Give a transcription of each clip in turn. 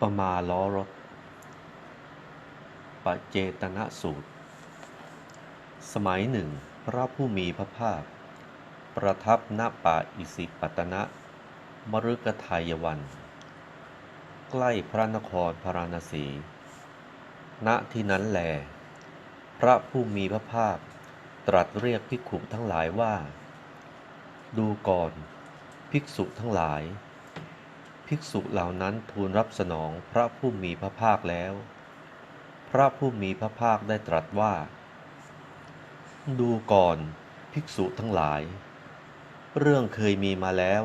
ปมาล้อรถปเจตนะสูตร สมัยหนึ่ง พระผู้มีพระภาค ประทับณป่าอิสิปตนะมฤกทายวัน ใกล้พระนครพาราณสี ณที่นั้นแล พระผู้มีพระภาค ตรัสเรียกภิกขุทั้งหลายว่า ดูก่อน ภิกษุทั้งหลาย ภิกษุเหล่านั้นทูลรับสนองพระผู้มีพระภาคแล้ว พระผู้มีพระภาคได้ตรัสว่า ดูก่อนภิกษุทั้งหลาย เรื่องเคยมีมาแล้ว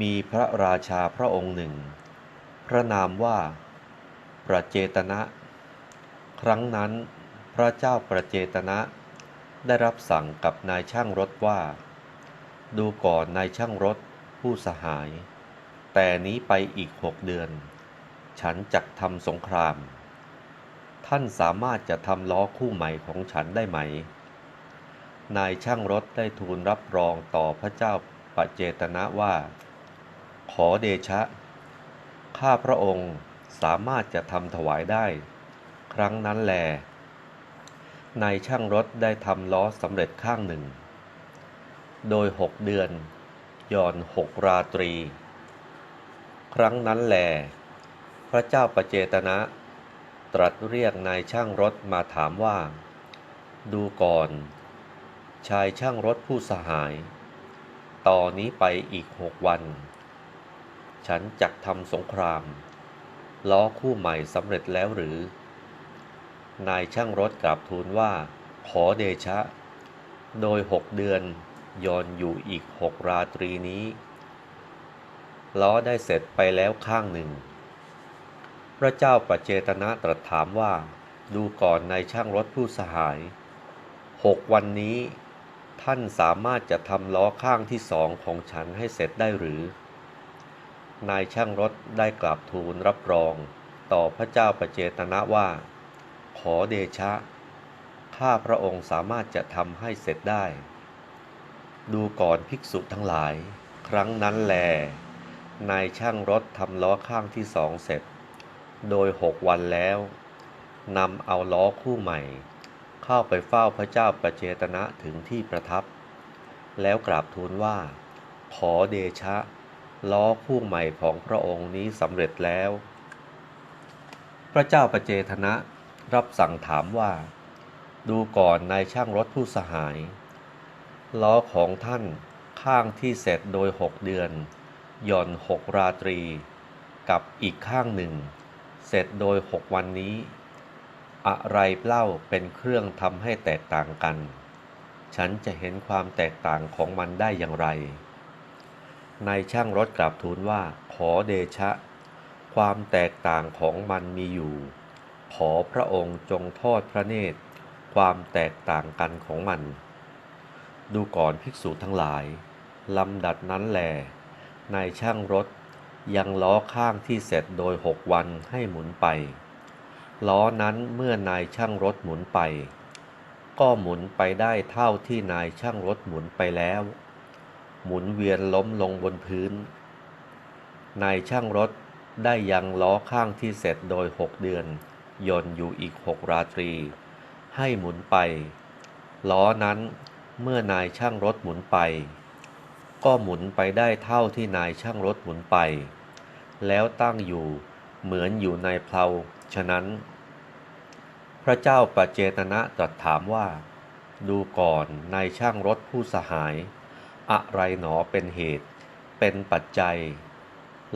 มีพระราชาพระองค์หนึ่ง พระนามว่าประเจตนะ ครั้งนั้นพระเจ้าประเจตนะ ได้รับสั่งกับนายช่างรถว่า ดูก่อนนายช่างรถผู้สหาย แต่นี้ไปอีกหกเดือน ฉันจักทำสงคราม ท่านสามารถจะทำล้อคู่ใหม่ของฉันได้ไหม นายช่างรถได้ทูลรับรองต่อพระเจ้าปเจตนะว่า ขอเดชะ ข้าพระองค์สามารถจะทำถวายได้ ครั้งนั้นแล นายช่างรถได้ทำล้อสำเร็จข้างหนึ่ง โดยหกเดือนย่อนหกราตรี ครั้งนั้นแล พระเจ้าประเจตนะ ตรัสเรียกนายช่างรถมาถามว่า ดูก่อน ชายช่างรถผู้สหาย ต่อนนี้ไปอีกหกวัน ฉันจักทำสงคราม ล้อคู่ใหม่สำเร็จแล้วหรือ นายช่างรถกราบทูลว่า ขอเดชะ โดยหกเดือนย้อนอยู่อีกหกราตรีนี้ ล้อได้เสร็จไปแล้วข้างหนึ่ง พระเจ้าประเจตนะตรัสถามว่า ดูก่อนนายช่างรถผู้สหายหกวันนี้ ท่านสามารถจะทำล้อข้างที่สองของฉันให้เสร็จได้หรือ นายช่างรถได้กราบทูลรับรอง ต่อพระเจ้าประเจตนะว่า ขอเดชะ ข้าพระองค์สามารถจะทำให้เสร็จได้ ดูก่อนภิกษุทั้งหลาย ครั้งนั้นแล นายช่างรถทำล้อข้างที่สองเสร็จ โดยหกวันแล้วนำเอาล้อคู่ใหม่ เข้าไปเฝ้าพระเจ้าประเจตนะถึงที่ประทับ แล้วกราบทูลว่า ขอเดชะ ล้อคู่ใหม่ของพระองค์นี้สำเร็จแล้ว พระเจ้าประเจตนะรับสั่งถามว่า ดูก่อนนายช่างรถผู้สหาย ล้อของท่านข้างที่เสร็จโดยหกเดือน หย่อนหกราตรี กับอีกข้างหนึ่ง เสร็จโดยหกวันนี้ อะไรเล่าเป็นเครื่องทำให้แตกต่างกัน ฉันจะเห็นความแตกต่างของมันได้อย่างไรนายช่างรถกราบทูลว่าขอเดชะ ความแตกต่างของมันมีอยู่ ขอพระองค์จงทอดพระเนตร ความแตกต่างกันของมัน ดูก่อนภิกษุทั้งหลาย ลำดับนั้นแล นายช่างรถยังล้อข้างที่เสร็จโดยหกวันให้หมุนไป ล้อนั้นเมื่อนายช่างรถหมุนไป ก็หมุนไปได้เท่าที่นายช่างรถหมุนไปแล้ว หมุนเวียนล้มลงบนพื้น นายช่างรถได้ยังล้อข้างที่เสร็จโดยหกเดือนยนอยู่อีกหกราตรี ให้หมุนไป ล้อนั้นเมื่อนายช่างรถหมุนไป ก็หมุนไปได้เท่าที่นายช่างรถหมุนไป แล้วตั้งอยู่เหมือนอยู่ในเพลาฉะนั้น พระเจ้าประเจตนะตรัสถามว่า ดูก่อนนายช่างรถผู้สหาย อะไรหนอเป็นเหตุ เป็นปัจจัย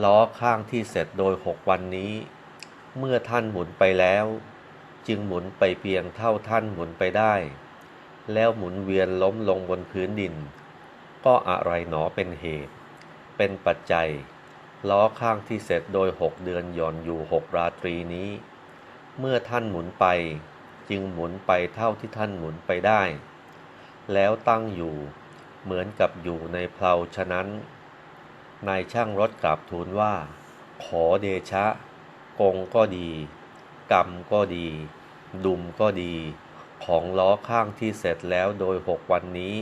ล้อข้างที่เสร็จโดยหกวันนี้ เมื่อท่านหมุนไปแล้ว จึงหมุนไปเพียงเท่าท่านหมุนไปได้ แล้วหมุนเวียนล้มลงบนพื้นดิน ก็อะไรหนอเป็นเหตุ เป็นปัจจัย ล้อข้างที่เสร็จโดยหกเดือนย่อนอยู่หกราตรีนี้ เมื่อท่านหมุนไป จึงหมุนไปเท่าที่ท่านหมุนไปได้ แล้วตั้งอยู่เหมือนกับอยู่ในเพลาฉะนั้นนายช่างรถกราบทูลว่า ขอเดชะ กงก็ดี กรรมก็ดี ดุมก็ดี ของล้อข้างที่เสร็จแล้วโดยหกวันนี้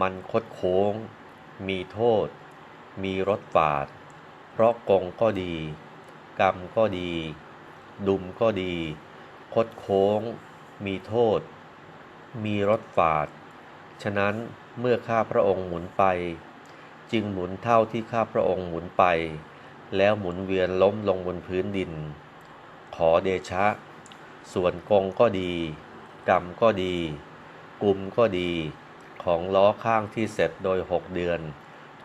มันคดโค้ง มีโทษ มีรถฝาด เพราะกงก็ดี กรรมก็ดี ดุมก็ดี คดโค้ง มีโทษ มีรสฝาด ฉะนั้นเมื่อข้าพระองค์หมุนไป จึงหมุนเท่าที่ข้าพระองค์หมุนไป แล้วหมุนเวียนล้มลงบนพื้นดิน ขอเดชะ ส่วนกงก็ดี กรรมก็ดี กุมก็ดี ของล้อข้างที่เสร็จโดยหกเดือน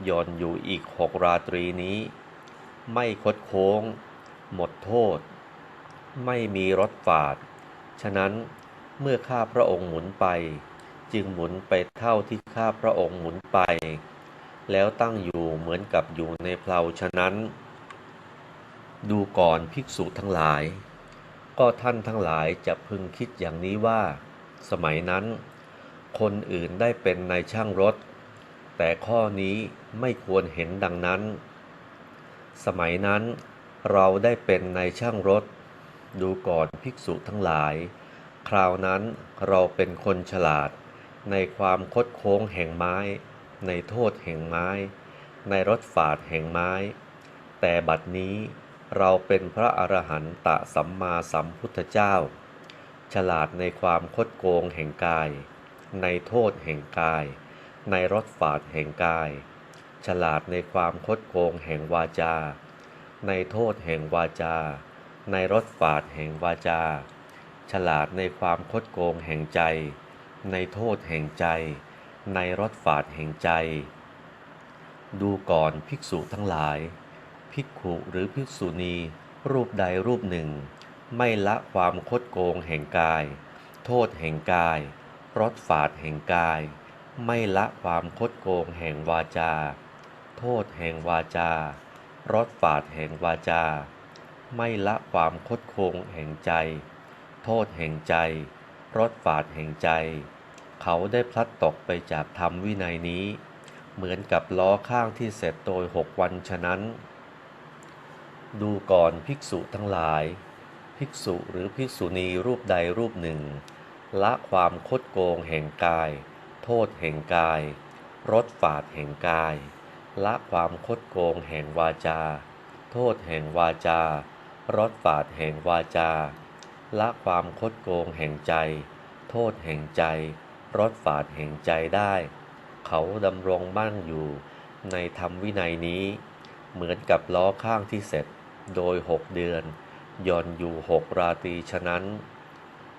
ย่อนอยู่อีกหกราตรีนี้ ไม่คดโค้ง หมดโทษ ไม่มีรถฝาด ฉะนั้นเมื่อข้าพระองค์หมุนไป จึงหมุนไปเท่าที่ข้าพระองค์หมุนไป แล้วตั้งอยู่เหมือนกับอยู่ในเพลาฉะนั้น ดูก่อนภิกษุทั้งหลาย ก็ท่านทั้งหลายจะพึงคิดอย่างนี้ว่า สมัยนั้น คนอื่นได้เป็นนายช่างรถ แต่ข้อนี้ไม่ควรเห็นดังนั้น สมัยนั้นเราได้เป็นนายช่างรถ ดูก่อนภิกษุทั้งหลาย คราวนั้นเราเป็นคนฉลาด ในความคดโค้งแห่งไม้ ในโทษแห่งไม้ ในรถฝาดแห่งไม้ แต่บัดนี้เราเป็นพระอรหันตสัมมาสัมพุทธเจ้า ฉลาดในความคดโกงแห่งกาย ในโทษแห่งกาย ในรถฝาดแห่งกาย ฉลาดในความคดโกงแห่งวาจา ในโทษแห่งวาจา ในรถฝาดแห่งวาจา ฉลาดในความคดโกงแห่งใจ ในโทษแห่งใจ ในรถฝาดแห่งใจ ดูก่อนภิกษุทั้งหลาย ภิกขุหรือภิกษุณี รูปใดรูปหนึ่ง ไม่ละความคดโกงแห่งกาย โทษแห่งกาย รถฝาดแห่งกาย ไม่ละความคดโกงแห่งวาจา โทษแห่งวาจารถฝาดแห่งวาจา ไม่ละความคดโกงแห่งใจ โทษแห่งใจรถฝาดแห่งใจ เขาได้พลัดตกไปจากธรรมวินัยนี้ เหมือนกับล้อข้างที่เสร็จโดยหกวันฉะนั้น ดูก่อนภิกษุทั้งหลาย ภิกษุหรือภิกษุณีรูปใดรูปหนึ่ง ละความคดโกงแห่งกาย โทษแห่งกายรถฝาดแห่งกาย ละความคดโกงแห่งวาจา โทษแห่งวาจารถฝาดแห่งวาจา ละความคดโกงแห่งใจ โทษแห่งใจรถฝาดแห่งใจได้ เขาดำรงมั่นอยู่ในธรรมวินัยนี้ เหมือนกับล้อข้างที่เสร็จโดยหกเดือนย่อนอยู่หกราตรีฉะนั้น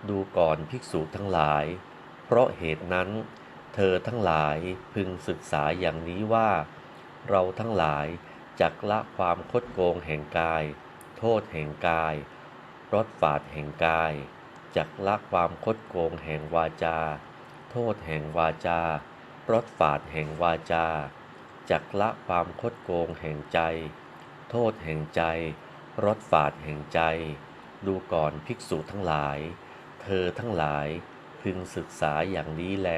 ดูก่อนภิกษุทั้งหลาย เพราะเหตุนั้น เธอทั้งหลายพึงศึกษาอย่างนี้ว่า เราทั้งหลายจักละความคดโกงแห่งกาย โทษแห่งกายรถฝาดแห่งกายจักละความคดโกงแห่งวาจา โทษแห่งวาจารถฝาดแห่งวาจาจักละความคดโกงแห่งใจ โทษแห่งใจรถฝาดแห่งใจ ดูก่อนภิกษุทั้งหลาย เธอทั้งหลายพึงศึกษาอย่างนี้แล